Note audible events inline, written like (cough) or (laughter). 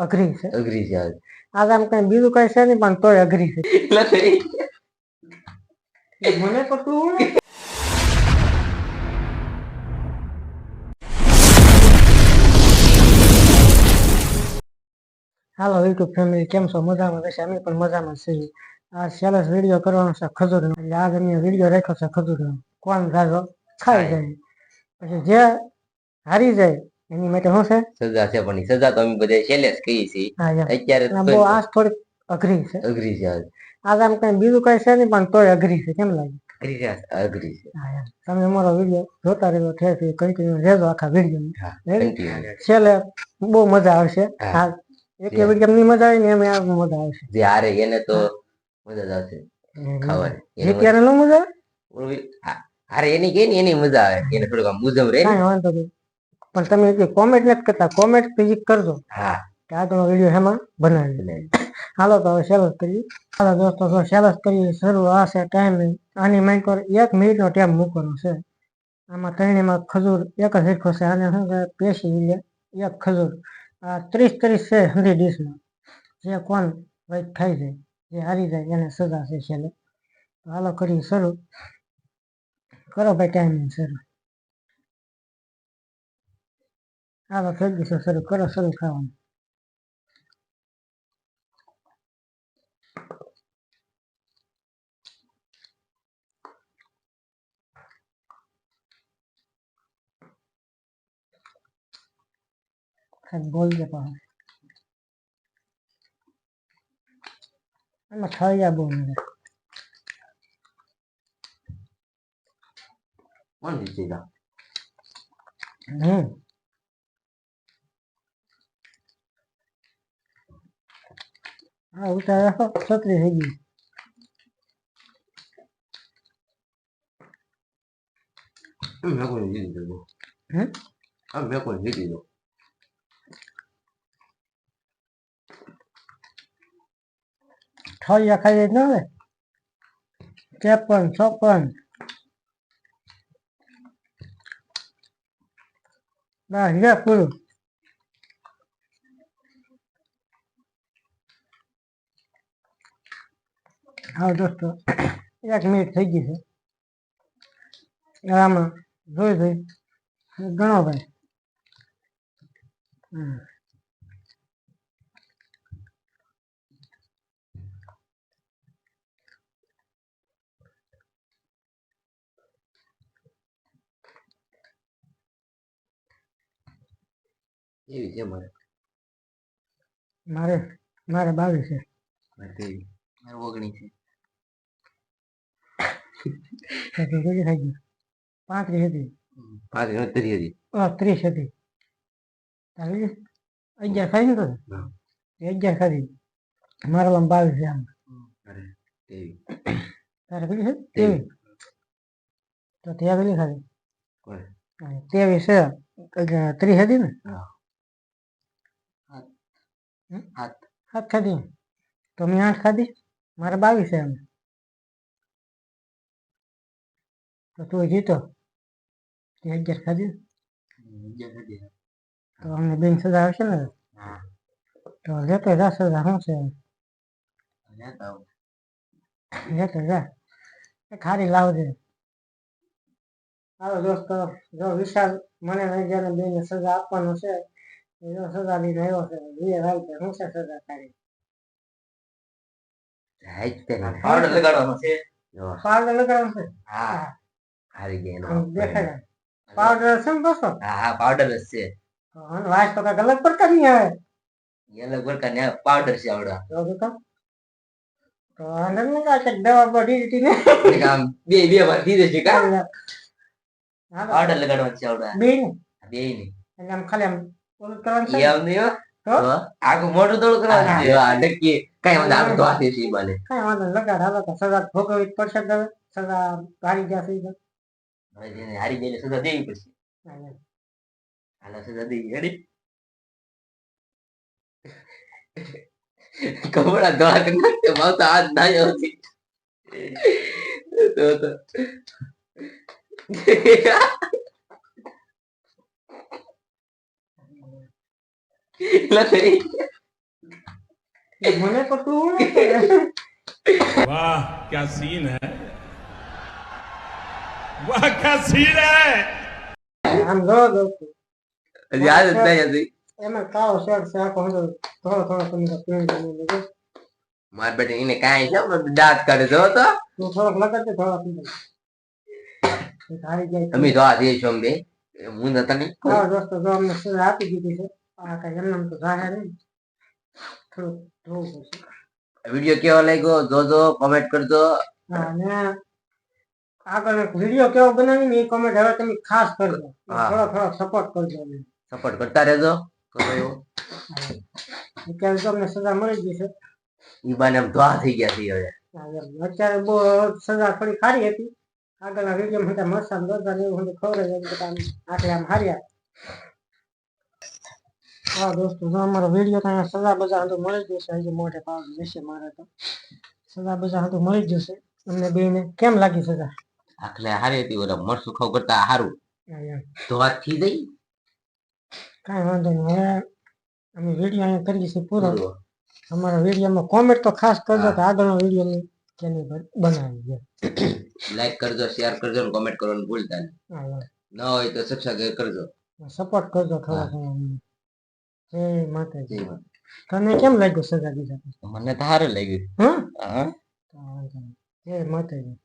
અઘરી છે. અઘરી છે આજ. આમ કઈ બીજું કઈ છે નહીં પણ તોય અઘરી છે. મને તો તું હાલો યુટ્યુબ ફેમિલી કેમ છો? મજામાં રહેશે? અમે પણ મજામાં છીએ. આ સેલસ વીડિયો કરવાનો છે ખજૂર એટલે આજ અમે વીડિયો રાખ્યો છે ખજૂર કોણ ખાઈ. જાય. પછી જે હારી જાય એની માટે શું છે? સજા છે પણ સજા તો અમે બધા છેલ્લે જ કહીએ છીએ. અત્યારે બહુ આ થોડીક અઘરી છે. અઘરી છે આજ. આમ કઈ બીજું કઈ છે નહીં પણ તોય અઘરી છે કેમ લાગે? અઘરી છે અઘરી છે. તમે અમારો વીડિયો જોતા રહેજો ઠેરથી કન્ટિન્યુ રહેજો આખા વીડિયો છેલ્લે બહુ મજા આવશે. હા. એક વીડિયો ની મજા આવે ને એમ આ મજા આવશે. જે હારે એને તો મજા જ આવશે ખાવાની. એને જીત્યારે ન મજા આવે? હારે એની કે એની મજા આવે. એને થોડુંક મુજબ રહે વાંધો નહીં. પણ તમે એટલી કોમેન્ટ નથી કરતા કોમેન્ટ ફિઝિક કરજો. હા. કે આગળનો વીડિયો એમાં બનાવી હાલો તો હવે સેલસ કરીએ. હાલો દોસ્તો તો સેલસ કરીએ. શરૂ આ છે ટાઈમ આની માઇન્ડ પર એક મિનિટનો ટાઈમ મૂકવાનો છે. આમાં ત્રણેયમાં ખજૂર એક જ હેઠો છે. આને શું કે પેશી લે. એક ખજૂર. આ ત્રીસ ત્રીસ છે હંધી ડીશમાં. જે કોણ ભાઈ ખાઈ જાય જે હારી જાય એને સજા છે છેલ્લે. હાલો કરીએ શરૂ. કરો ભાઈ ટાઈમિંગ શરૂ. થઈ ગયું છે શરૂ કરો શરૂ ખાવાનું ખાલી બોલજે પણ એમાં થળિયા બહુ મળે કોણ જીતે જા? હમ હા ઉતાર છત્રી થઈ ગઈ. મેં કોઈ જીતી દીધું. હા, મેં કોઈ જીતી દીધું. થળિયા ખાઈ જાય ન હવે. ત્રેપન ચોપન બસ લે પૂરું. હા દોસ્તો એક મિનિટ થઈ ગઈ છે આમાં જોઈ જોઈ ગણો ભાઈ એવી છે મારે. મારે મારે બાવીસ છે. મારે ઓગણીસ છે. કેટલી થઈ ગઈ? પાંત્રીસ હતી. મારે ઉતરી હતી. ત્રીસ હતી. અગિયાર ને? તો અગિયાર ખાધી. મારા લંબ બાવીસ છે આમ. તારે કેટલી છે? તેવીસ તો ત્યાં કેટલી ખાધી? છે. ત્રીસ હતી ને? હાથ. ખાધી. તો મેં આઠ ખાધી. મારે બાવીસ છે એમ. તો તું જીતો તે અગિયાર ખાધી અગિયાર. તો અમને બેન સજા આવશે ને. તો લેતો જા સજા શું છે લેતા જા ખારી લાવજે હાલો દોસ્તો જો વિશાલ મને જેને બેને સજા આપવાનો છે જો સજા લઈને આવ્યો છે વીએ ભાઈ કે શું છે સજા તારી જ તેને. પાવડર લગાડવાનો છે. પાવડર લગાડવાનો છે હા. હારી ગયા એનો. દેખાય પાવડર છે ને બસો હા હા પાવડર જ છે. વાસ તો કાંઈક અલગ પ્રકારની આવે. અલગ પ્રકારની આવે પાવડર છે આવડા. તો આનંદ ને કાંઈક દવા બધી એક આમ બે બે વાર દીધે છે કા? હા પાવડર લગાડવાનું છે આવડા. બે ને? બે ને. એટલે આમ ખાલી આમ ઓલું કરવાનું છે? એમ નહીં આખું મોઢું દોડ કરવાનું છે. આ નક્કી કઈ વાંધો આપણે તો આ દેશી બને. કઈ વાંધો લગાડ હાલો તો સદા ભોગવવી પડશે સદા ઈ તો. હવે જેને હારી બેને સજા દેવી પડશે. હાલો સજા દેવી રેડી કપડા ધોળા કરી નાખતે માવતા હાથ નાયો હતી તો તો. મને તો તું હું? આમ જો દોસ્તો હજી જ નહીં હજી. એમાં કાળો શર્ટ છે આખો હંધો થોડો થોડો તમે પહેરી લીધો માર બેટા એને કાંઈ છે દાંત કાઢે જો તો. તું થોડોક લીધો હારી જાય તમે જો આ દેશો અમ. બે હું નતા નહીં હા દોસ્તો જો અમને સજા આપી દીધી છે આ કઈ એમને તો જાહેર નહીં. થોડુંક જોવું પડશે. વીડિયો કેવો લાગ્યો? જોજો કોમેન્ટ કરજો. હા આગળ એક વીડિયો કેવો બનાવીને એ કોમેન્ટ હવે તમે ખાસ કરજો. થોડો થોડો સપોર્ટ કરજો સપોર્ટ કરતા રહેજો. અત્યારે તમને સજા મળી ગઈ છે. ઈ બાને આમ ધોવા થઈ ગયા છે હવે. અત્યારે બહુ સજા થોડી સારી હતી. આગળના વીડિયો માં મસાન દોરતા ને એવું ખબર જ આખરે આમ આટલે આમ હાર્યા. હા દોસ્તો જો અમારો વીડિયો ત્યાં સજા બજા હતું મળી જશે. હજી મોટે પાવ જશે મારે તો. સજા બજા હતું મળી જશે. અમને બેને કેમ લાગી સજા? આખલે હારે હતી ઓલા મર ખાવ કરતા હારું. તો. ધોવા થઈ જઈ કાંઈ વાંધો નહીં હવે અમે વીડિયો અહીંયા કરી છે પૂરો. અમારા વિડીયોમાં કોમેન્ટ તો ખાસ કરજો. કે આગળનો વીડિયો ની કેની બનાવી લાઈક (coughs) કરજો શેર કરજો અને કોમેન્ટ કરવાનું ભૂલતા નહીં. ન હોય તો સબસ્ક્રાઇબ કરજો. સપોર્ટ કરજો થોડા. જય માતાજી. તને કેમ લાગ્યું સજા સાથે મને તો સારું લાગ્યું. હા? જય માતાજી.